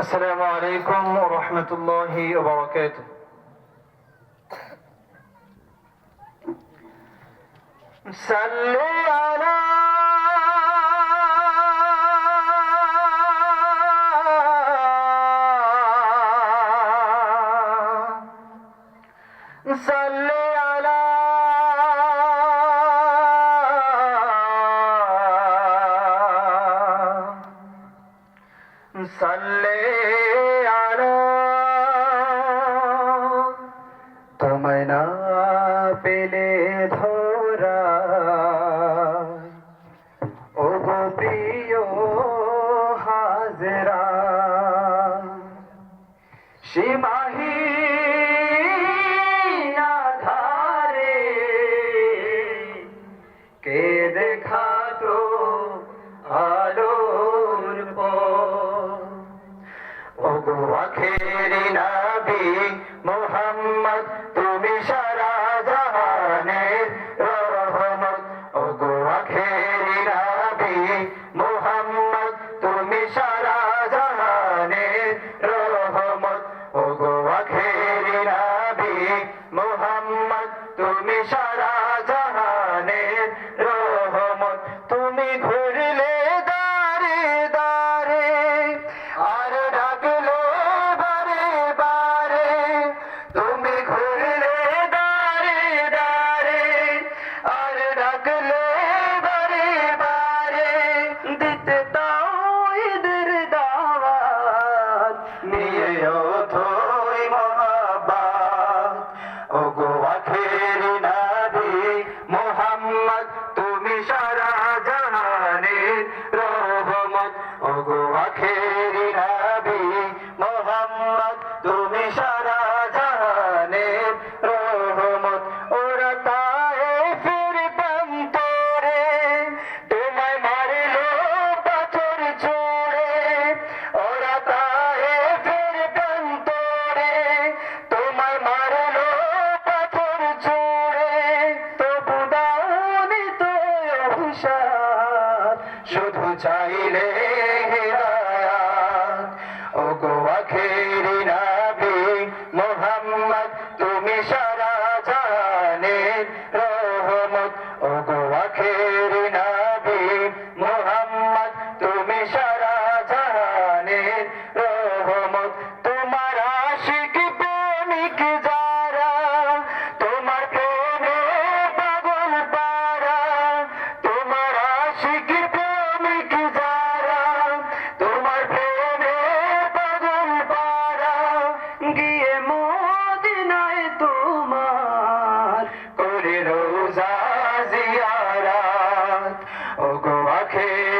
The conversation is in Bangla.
السلام عليكم ورحمة الله وبركاته. صل على সাল্লে আলা তোমায় না পেলে ধরা। ও গো প্রিয় হাজরা সীমা তুমি সারা জাহানের রহমত। ওগো আখেরি নবী মোহাম্মদ, তুমি সারা জাহানের রহমত। ওগো আখেরি নবী মোহাম্মদ, তুমি সারা রহমত ও গো আখেরি নাবি মোহাম্মদ, তুমি সারা জাহানের রহমত। তোমার আশিক প্রেমিক যারা, তোমার প্রেমে পাগল পারা। তোমার আশিক প্রেমিক যারা, তোমার প্রেমে পাগল পারা। গিয়ে মদিনায় তোমার করে রোজা জিয়ারাত। ও গো আখেরি